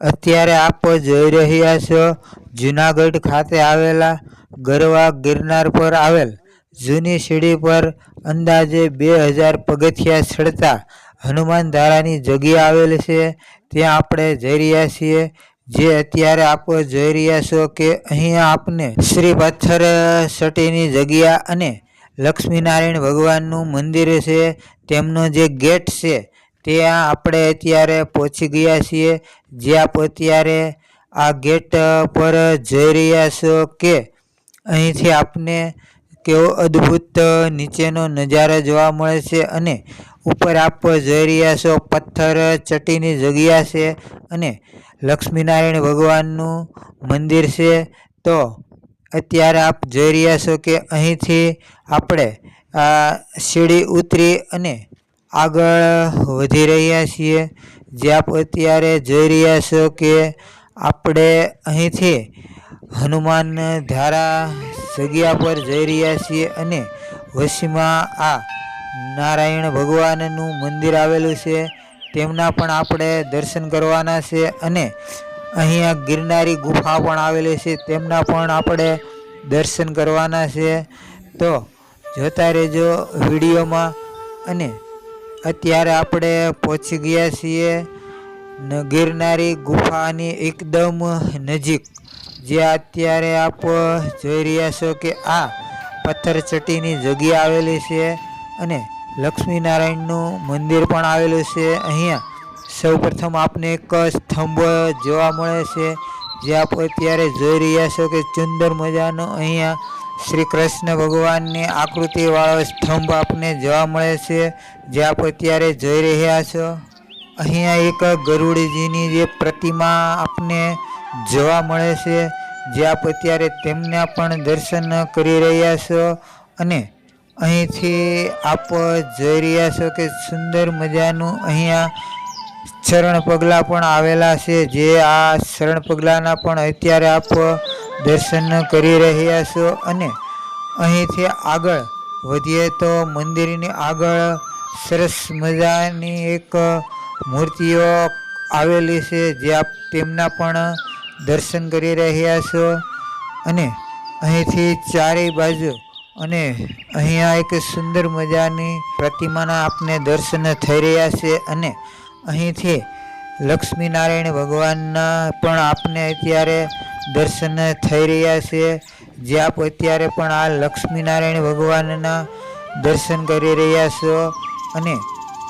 અત્યારે આપ જોઈ રહ્યા છો, જુનાગઢ ખાતે આવેલા ગરવા ગિરનાર પર આવેલ જૂની સીડી પર અંદાજે બે હજાર પગથિયા ચડતા હનુમાન ધારાની જગ્યા આવેલ છે. ત્યાં આપણે જઈ રહ્યા છીએ. જે અત્યારે આપ જોઈ રહ્યા છો કે અહીંયા આપને શ્રી પથ્થર સટીની જગ્યા અને લક્ષ્મીનારાયણ ભગવાનનું મંદિર છે. તેમનો જે ગેટ છે ત્યાં આપણે અત્યારે પહોંચી ગયા છીએ. જે આપ અત્યારે આ ગેટ પર જઈ રહ્યા છો કે અહીંથી આપને કેવો અદ્ભુત નીચેનો નજારો જોવા મળે છે અને ઉપર આપ જોઈ રહ્યા છો પથ્થર ચટીની જગ્યા છે અને લક્ષ્મીનારાયણ ભગવાનનું મંદિર છે. તો અત્યારે આપ જોઈ રહ્યા છો કે અહીંથી આપણે આ સીડી ઉતરી અને આગળ વધી રહ્યા છીએ. જે આપ અત્યારે જોઈ રહ્યા છો કે આપણે અહીંથી હનુમાન ધારા જગ્યા પર જઈ રહ્યા છીએ અને વશીમાં આ નારાયણ ભગવાનનું મંદિર આવેલું છે. તેમના પણ આપણે દર્શન કરવાના છે અને અહીંયા ગિરનારી ગુફા પણ આવેલી છે. તેમના પણ આપણે દર્શન કરવાના છે. તો જોતા રહેજો વિડીયોમાં અને અત્યારે આપણે પહોંચી ગયા છીએ ગિરનારી ગુફાની એકદમ નજીક. જે અત્યારે આપ જોઈ રહ્યા છો કે આ પથ્થર ચટીની જગ્યા આવેલી છે અને લક્ષ્મીનારાયણનું મંદિર પણ આવેલું છે. અહીંયા સૌપ્રથમ આપને એક સ્તંભ જોવા મળે છે. જે આપ અત્યારે જોઈ રહ્યા છો કે સુંદર મજાનો અહીંયા શ્રી કૃષ્ણ ભગવાનની આકૃતિવાળો સ્તંભ આપને જોવા મળે છે, જે આપ અત્યારે જોઈ રહ્યા છો. અહીંયા એક ગરુડજીની જે પ્રતિમા આપને જોવા મળે છે, જે આપ અત્યારે તેમના પણ દર્શન કરી રહ્યા છો. અને અહીંથી આપ જોઈ રહ્યા છો કે સુંદર મજાનું અહીંયા ચરણ પગલાં પણ આવેલા છે. જે આ શરણ પગલાંના પણ અત્યારે આપ દર્શન કરી રહ્યા છો અને અહીંથી આગળ વધીએ તો મંદિરની આગળ સરસ મજાની એક મૂર્તિઓ આવેલી છે જે આપ તેમના પણ દર્શન કરી રહ્યા છો. અને અહીંથી ચારેય બાજુ અને અહીંયા એક સુંદર મજાની પ્રતિમાના આપને દર્શન થઈ રહ્યા છે અને અહીંથી લક્ષ્મીનારાયણ ભગવાનના પણ આપને અત્યારે દર્શન થઈ રહ્યા છે. જે આપ અત્યારે પણ આ લક્ષ્મીનારાયણ ભગવાનના દર્શન કરી રહ્યા છો અને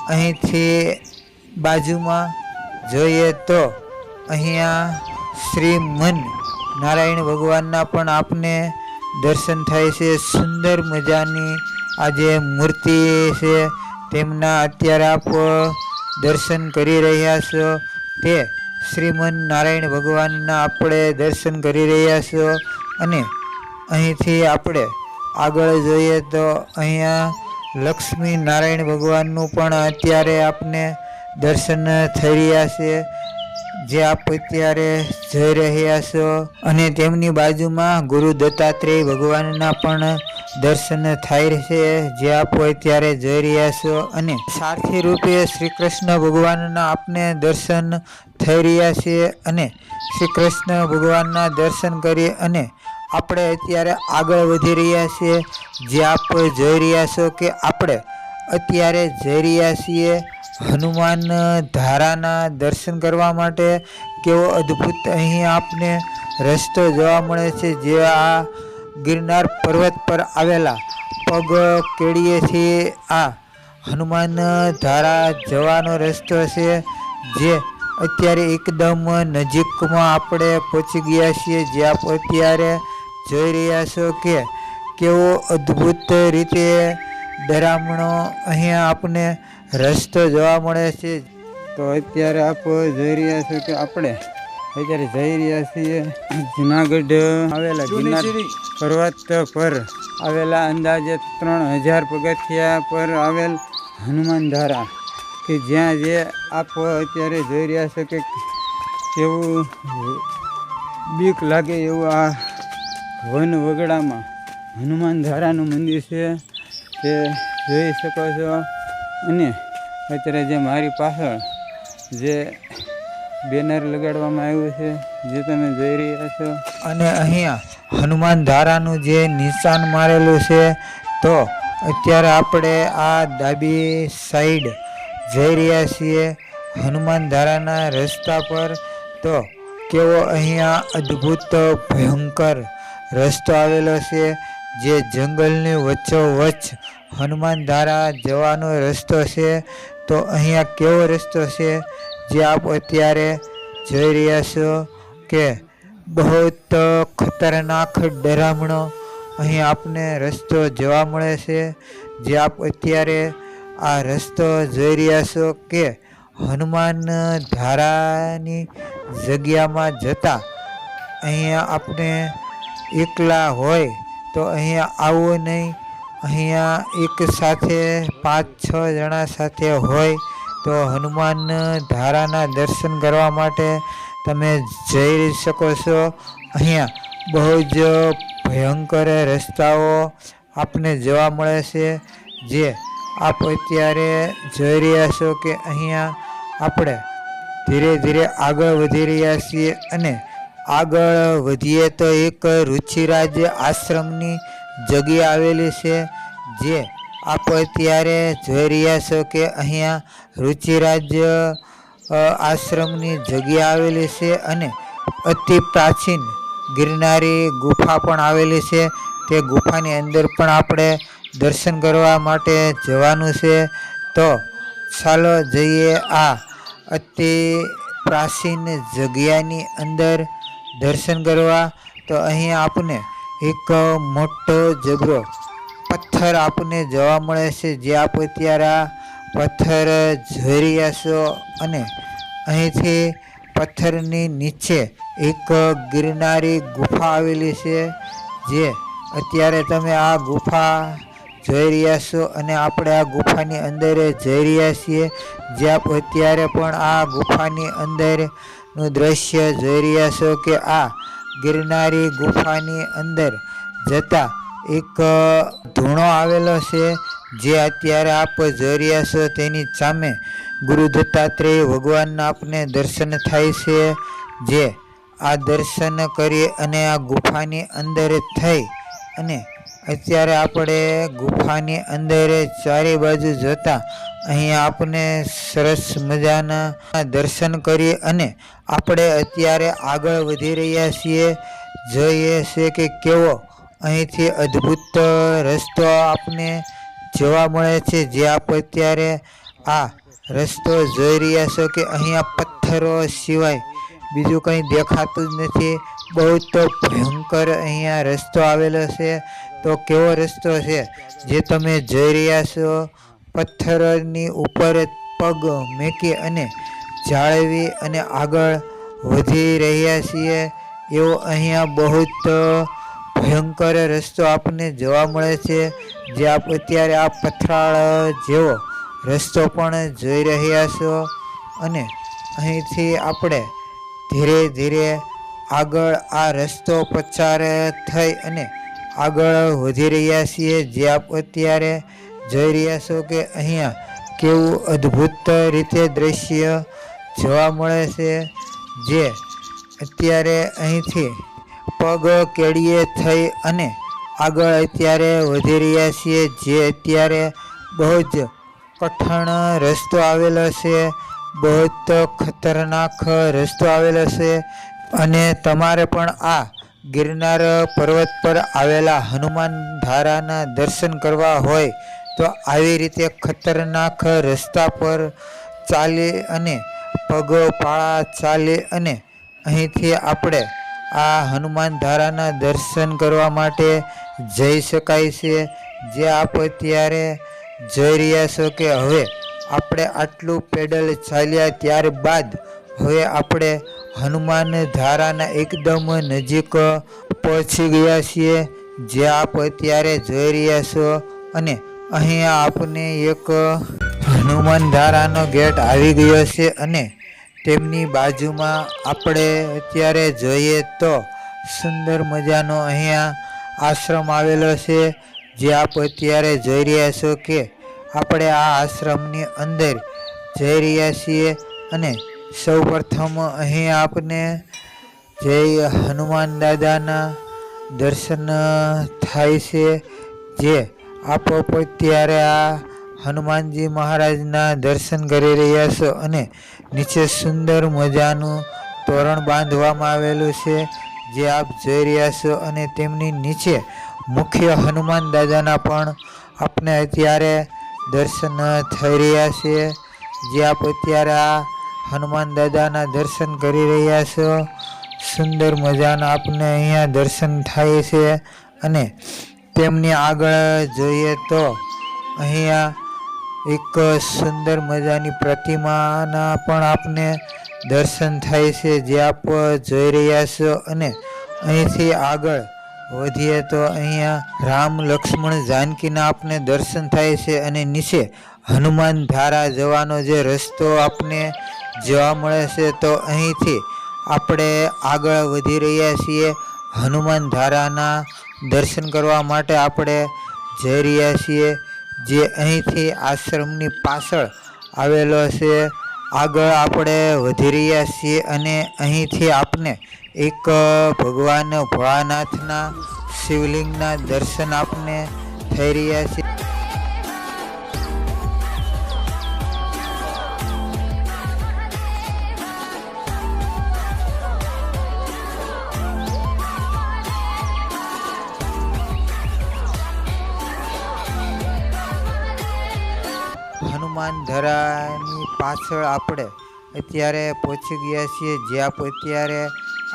અહીંથી બાજુમાં જોઈએ તો અહીંયા શ્રી મન નારાયણ ભગવાનના પણ આપને દર્શન થાય છે. સુંદર મજાની આ જે મૂર્તિ છે, તેમના અત્યારે આપ દર્શન કરી રહ્યા છો. તે શ્રીમન નારાયણ ભગવાનના આપણે દર્શન કરી રહ્યા છો. અને અહીંથી આપણે આગળ જોઈએ તો અહીંયા લક્ષ્મી નારાયણ ભગવાનનું પણ અત્યારે આપને દર્શન થઈ રહ્યા છે. જે આપ અત્યારે જઈ રહ્યા છો. અને તેમની બાજુમાં ગુરુ દત્તાત્રેય ભગવાનના પણ દર્શન થાય છે જે આપ અત્યારે જઈ રહ્યા છો અને સારથી રૂપે શ્રી કૃષ્ણ ભગવાનના આપને દર્શન થઈ રહ્યા છે અને શ્રી કૃષ્ણ ભગવાનના દર્શન કરી અને આપણે અત્યારે આગળ વધી રહ્યા છીએ. જે આપ જોઈ રહ્યા છો કે આપણે અત્યારે જઈ રહ્યા છીએ હનુમાન ધારાના દર્શન કરવા માટે. કેવો અદ્ભુત અહીં આપને રસ્તો જોવા મળે છે. જે આ ગિરનાર પર્વત પર આવેલા પગ કેડીએથી આ હનુમાન ધારા જવાનો રસ્તો છે, જે અત્યારે એકદમ નજીકમાં આપણે પહોંચી ગયા છીએ. જે આપ અત્યારે જોઈ રહ્યા છો કે કેવો અદ્ભુત રીતે ડરામણો અહીંયા આપને રસ્તો જોવા મળે છે. તો અત્યારે આપ જોઈ રહ્યા છો કે આપણે અત્યારે જઈ રહ્યા છીએ જુનાગઢ. આવેલા ગિરનાર પર્વત પર. આવેલા અંદાજે ત્રણ હજાર પગથિયા પર આવેલ હનુમાન ધારા. કે જ્યાં જે આપ અત્યારે જોઈ રહ્યા છો કે કેવું બીક લાગે એવું આ વન વગડામાં. હનુમાન ધારાનું મંદિર છે. તે જોઈ શકો છો. અને અત્યારે જે મારી પાછળ જે બેનર લગાડવામાં આવ્યું છે, જે તમે જોઈ રહ્યા છો. અને અહીંયા હનુમાન ધારાનું જે નિશાન મારેલું છે, તો અત્યારે આપણે આ ડાબી સાઈડ જઈ રહ્યા છીએ હનુમાન ધારાના રસ્તા પર. તો કેવો અહીંયા અદ્ભુત, ભયંકર રસ્તો આવેલો છે, જે જંગલની વચ્ચોવચ્ચ હનુમાન ધારા જવાનો રસ્તો છે. તો અહીંયા કેવો રસ્તો છે જે આપ અત્યારે જોઈ રહ્યા છો કે બહુત ખતરનાક ડરામણો અહીં આપને રસ્તો જોવા મળે છે. જે આપ અત્યારે આ રસ્તો જોઈ રહ્યા છો કે હનુમાન ધારાની જગ્યામાં જતા અહીંયા આપણે એકલા હોય તો અહીંયા આવવું નહીં. અહીંયા એક સાથે પાંચ છ જણા સાથે હોય તો હનુમાન ધારાના દર્શન કરવા માટે તમે જઈ શકો છો. અહીંયા બહુ જ ભયંકર રસ્તાઓ આપને જોવા મળે છે, જે આપ અત્યારે જોઈ રહ્યા છો કે અહીંયા આપણે ધીરે ધીરે આગળ વધી રહ્યા છીએ અને આગળ વધીએ તો એક રુચિરાજ આશ્રમની જગ્યા આવેલી છે, જે આપ અત્યારે જોઈ રહ્યા છો કે અહીંયા રુચિરાજ આશ્રમની જગ્યા આવેલી છે અને અતિ પ્રાચીન ગિરનારી ગુફા પણ આવેલી છે. તે ગુફાની અંદર પણ આપણે દર્શન કરવા માટે જવાનું છે. તો ચાલો જઈએ આ અતિ પ્રાચીન જગ્યાની અંદર દર્શન કરવા. તો અહીં આપને એક મોટો જબરો પથ્થર આપને જોવા મળે છે. જે આપ અત્યારે આ પથ્થર જોઈ રહ્યા છો અને અહીંથી પથ્થરની નીચે એક ગિરનારી ગુફા આવેલી છે. જે અત્યારે તમે આ ગુફા જોઈ રહ્યા છો અને આપણે આ ગુફાની અંદર જઈ રહ્યા છીએ. જે આપ અત્યારે પણ આ ગુફાની અંદરનું દ્રશ્ય જોઈ રહ્યા છો કે આ ગિરનારી ગુફાની અંદર જતા એક ધૂણો આવેલો છે, જે અત્યારે આપ જોઈ રહ્યા છો તેની સામે ગુરુ દત્તાત્રેય ભગવાનના આપને દર્શન થાય છે, જે આ દર્શન કરી અને આ ગુફાની અંદર થઈ અને અત્યારે આપણે ગુફાની અંદર ચારે બાજુ જોતા અહીંયા આપને સરસ મજાના દર્શન કરી અને આપણે અત્યારે આગળ વધી રહ્યા છીએ. જોઈએ છે કે કેવો અહીંથી અદ્ભુત રસ્તો આપને જોવા મળે છે. જે આપ અત્યારે આ રસ્તો જોઈ રહ્યા છો કે અહીંયા પથ્થરો સિવાય બીજું કંઈ દેખાતું જ નથી. બહુ તો ભયંકર અહીંયા રસ્તો આવેલો છે. તો કેવો રસ્તો છે? જે તમે જોઈ રહ્યા છો, પથ્થરની ઉપર પગ મેકી અને જાળવી અને આગળ વધી રહ્યા છીએ. એવો અહીંયા બહુ ભયંકર રસ્તો આપને જોવા મળે છે. જે આપ અત્યારે આ પથરાળ જેવો રસ્તો પણ જોઈ રહ્યા છો. અને અહીંથી આપણે ધીરે ધીરે આગળ આ રસ્તો પસાર થઈ અને આગળ વધી રહ્યા છીએ. જે આપ અત્યારે જોઈ રહ્યા છો કે અહીંયા કેવું અદ્ભુત રીતે દ્રશ્ય જોવા મળે છે. જે અત્યારે અહીંથી પગ કેડીએ થઈ અને આગળ અત્યારે વધી રહ્યા છીએ. જે અત્યારે બહુ જ કઠણ રસ્તો આવેલો છે. બહુ જ ખતરનાક રસ્તો આવેલો છે. અને તમારે પણ આ ગિરનાર પર્વત પર આવેલા હનુમાન ધારાના દર્શન કરવા હોય તો આવી રીતે ખતરનાક રસ્તા પર ચાલી અને પગપાળા ચાલી અને અહીંથી આપણે આ હનુમાન ધારાના દર્શન કરવા માટે જઈ શકાય છે. જે આપ અત્યારે જોઈ રહ્યા છો કે હવે આપણે આટલું પેડલ ચાલ્યા ત્યારબાદ હવે આપણે હનુમાન ધારાના એકદમ નજીક પહોંચી ગયા છીએ. જે આપ અત્યારે જોઈ રહ્યા છો અને અહીંયા આપને એક હનુમાન ધારાનો ગેટ આવી ગયો છે અને તેમની બાજુમાં આપણે અત્યારે જોઈએ તો સુંદર મજાનો અહીંયા આશ્રમ આવેલો છે, જે આપ અત્યારે જોઈ રહ્યા છો કે આપણે આ આશ્રમની અંદર જઈ રહ્યા છીએ અને સૌ પ્રથમ અહીં આપને જય હનુમાન દાદાના દર્શન થાય છે, જે આપો અત્યારે આ હનુમાનજી મહારાજના દર્શન કરી રહ્યા છો અને નીચે સુંદર મજાનું તોરણ બાંધવામાં આવેલું છે, જે આપ જોઈ રહ્યા છો અને તેમની નીચે મુખ્ય હનુમાન દાદાના પણ આપણે અત્યારે દર્શન થઈ રહ્યા છે. જે આપ અત્યારે આ હનુમાન દાદાના દર્શન કરી રહ્યા છો. સુંદર મજાના આપને અહીંયા દર્શન થાય છે અને તેમની આગળ જોઈએ તો અહીંયા એક સુંદર મજાની પ્રતિમાના પણ આપને દર્શન થાય છે. જે આપ જોઈ રહ્યા છો અને અહીંથી આગળ વધીએ તો અહીંયા રામ લક્ષ્મણ જાનકીના આપને દર્શન થાય છે અને નીચે હનુમાન ધારા જવાનો જે રસ્તો આપને જોવા મળે છે તો અહીંથી આપણે આગળ વધી રહ્યા છીએ. હનુમાન ધારાના દર્શન કરવા માટે આપણે જઈ રહ્યા છીએ. જે અહીંથી આશ્રમની પાછળ આવેલો છે. આગળ આપણે વધી રહ્યા છીએ અને અહીંથી આપને એક ભગવાન ભોળાનાથના શિવલિંગના દર્શન આપને થઈ રહ્યા છે. હનુમાન ધરાની પાછળ આપણે અત્યારે પહોંચી ગયા છીએ જ્યાં અત્યારે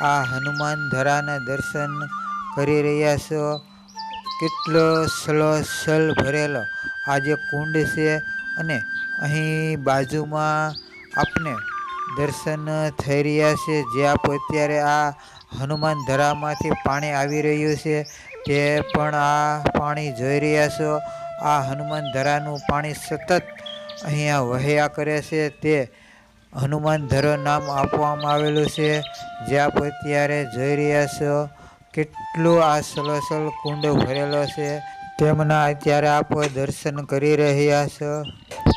આ હનુમાન ધરાના દર્શન કરી રહ્યા છો. કેટલો સલોસલ ભરેલો આ જે કુંડ છે અને અહીં બાજુમાં આપને દર્શન થઈ રહ્યા છે. જ્યાં અત્યારે આ હનુમાન ધરામાંથી પાણી આવી રહ્યું છે તે પણ આ પાણી જોઈ રહ્યા છો. આ હનુમાન ધરાનું પાણી સતત અહીંયા વહ્યા કરે છે તે હનુમાન ધરો નામ આપવામાં આવેલું છે. જે આપ અત્યારે જોઈ રહ્યા છો કેટલું આ સલોસલ કુંડ ભરેલો છે તેમના અત્યારે આપ દર્શન કરી રહ્યા છો.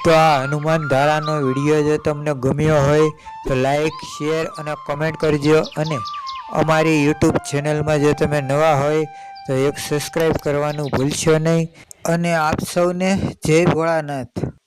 તો આ હનુમાન ધારાનો વીડિયો જો તમને ગમ્યો હોય તો લાઈક, શેર અને કમેન્ટ કરજો અને અમારી યુટ્યુબ ચેનલમાં જો તમે નવા હોય તો એક સબસ્ક્રાઈબ કરવાનું ભૂલશો નહીં. અને આપ સૌને જય ભોળાનાથ.